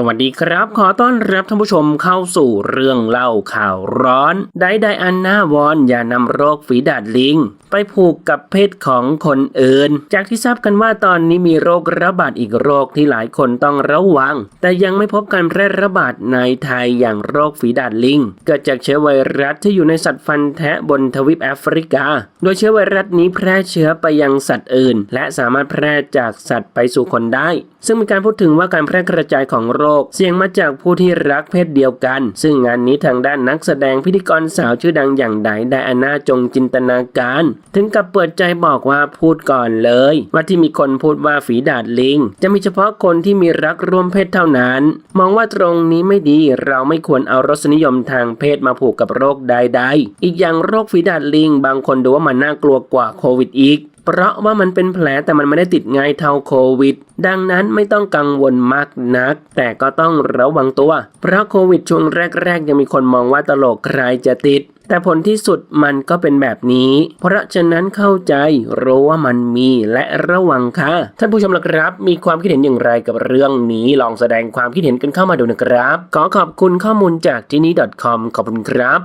สวัสดีครับ ขอต้อนรับท่านผู้ชมเข้าสู่เรื่องเล่าข่าวร้อนไดไดอันนาวอนอย่านำโรคฝีดาดลิง ไปผูกกับเพศของคนอื่น จากที่ทราบกันว่าตอนนี้มีโรคระบาดอีกโรคที่หลายคนต้องระวัง แต่ยังไม่พบการแพร่ระบาดในไทยอย่างโรคฝีดาดลิงเกิดจากเชื้อไวรัสที่อยู่ในสัตว์ฟันแทะบนทวีปแอฟริกา โดยเชื้อไวรัสนี้แพร่เชื้อไปยังสัตว์อื่น และสามารถแพร่จากสัตว์ไปสู่คนได้ ซึ่งมีการพูดถึงว่าการแพร่กระจายของโรคเสียงมาจากผู้ที่รักเพศเดียวกัน ซึ่งงานนี้ทางด้านนักแสดงพิธีกรสาวชื่อดังอย่างไดไดอาน่าจงจินตนาการ ถึงกับเปิดใจบอกว่าพูดก่อนเลย ว่าที่มีคนพูดว่าฝีดาดลิง จะมีเฉพาะคนที่มีรักร่วมเพศเท่านั้น มองว่าตรงนี้ไม่ดีเราไม่ควรเอารสนิยมทางเพศมาผูกกับโรคใดๆอีกอย่างโรคฝีดาดลิง บางคนดูว่ามันน่ากลัวกว่าโควิดอีก เพราะว่ามันเป็นแผลแต่มันไม่ได้ติดง่ายเท่าโควิด ดังนั้นไม่ต้องกังวลมากนัก แต่ก็ต้องระวังตัว เพราะโควิดช่วงแรกๆ ยังมีคนมองว่าตลกใครจะติด แต่ผลที่สุดมันก็เป็นแบบนี้ เพราะฉะนั้นเข้าใจรู้ว่ามันมีและระวังค่ะ ท่านผู้ชมละครับ มีความคิดเห็นอย่างไรกับเรื่องนี้ ลองแสดงความคิดเห็นกันเข้ามาดูนะครับ ขอขอบคุณข้อมูลจากที่นี้ .com ขอบคุณครับ